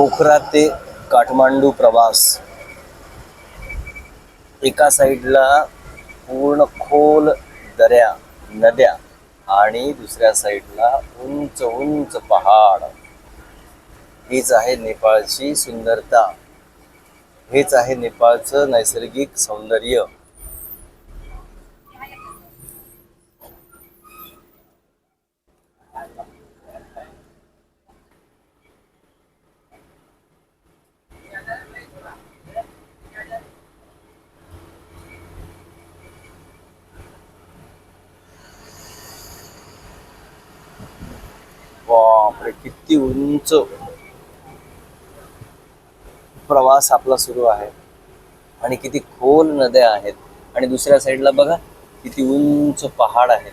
पोखरा ते काठमांडू प्रवास. एका साईडला पूर्ण खोल दऱ्या नद्या आणि दुसऱ्या साईडला उंच उंच पहाड. हीच आहे नेपाळची सुंदरता. हेच आहे नेपाळचं नैसर्गिक सौंदर्य. बापरे किती उंच प्रवास आपला सुरू आहे. आणि किती खोल नद्या आहेत. आणि दुसऱ्या साईडला बघा किती उंच पहाड आहेत.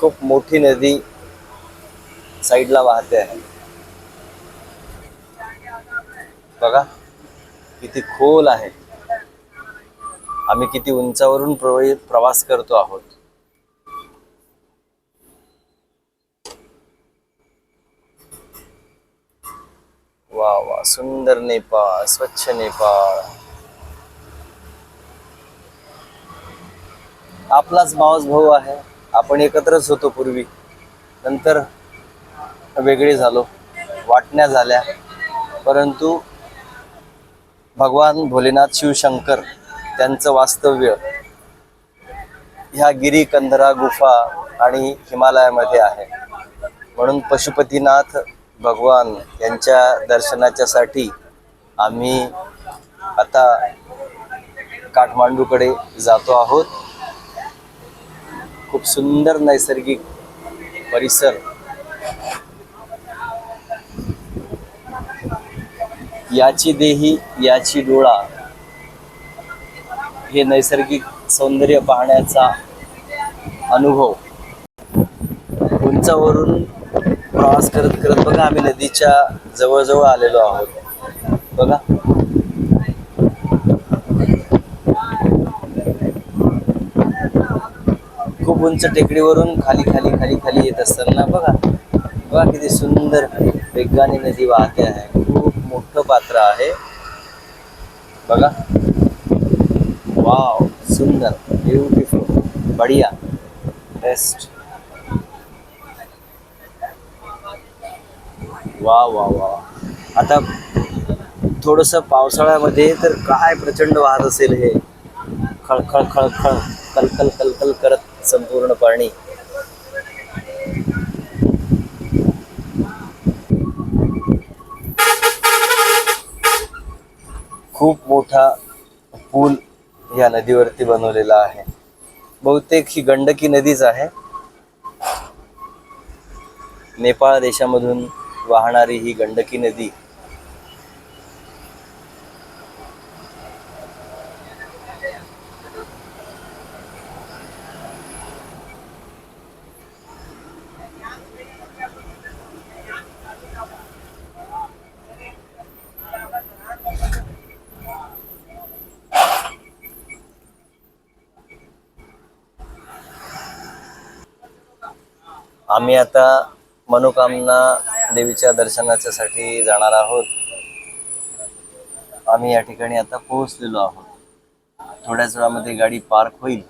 खूप मोठी नदी साईडला वाहते आहे. बघा किती खोल आहे. आम्ही किती उंचावरून प्रवास करतो आहोत. वा वा सुंदर नेपाळ स्वच्छ नेपाळ. आपलाच मावस भाऊ आहे. आपण एकत्रच होतो पूर्वी. नंतर वेगळे झालो. वाटण्या झाल्या. परंतु भगवान भोलेनाथ शिवशंकर त्यांचं वास्तव्य ह्या गिरी कंधरा गुफा आणि हिमालयामध्ये आहे. म्हणून पशुपतीनाथ भगवान यांच्या दर्शनाच्यासाठी आम्ही आता काठमांडूकडे जातो आहोत. खूप सुंदर नैसर्गिक परिसर. याची देही याची डोळा हे नैसर्गिक सौंदर्य पाहण्याचा अनुभव. उंचावरून प्रवास करत करत बघा आम्ही नदीच्या जवळजवळ आलेलो आहोत. बघा. उंच टेकडीवरून खाली खाली खाली खाली येत असताना बघा. बघा किती सुंदर वेगाने नदी वाहते आहे. खूप मोठं पात्र आहे. बघा. वाव सुंदर ब्युटिफुल बढिया. बेस्ट वा वा वा आता थोडस पावसाळ्यामध्ये तर काय प्रचंड वाहत असेल हे? खळखळ खळखळ कलकल कलकल करत संपूर्ण पाणी खूप मोठा पूल या नदीवरती बनवलेला आहे. बहुतेक ही गंडकी नदीच आहे. नेपाळ देशामधून वाहणारी ही गंडकी नदी आम्ही आता मनोकामना देवीच्या दर्शनाच्यासाठी जाणार आहोत. आम्ही या ठिकाणी आता पोहोचलेलो आहोत. थोड्याच वेळामध्ये गाडी पार्क होईल.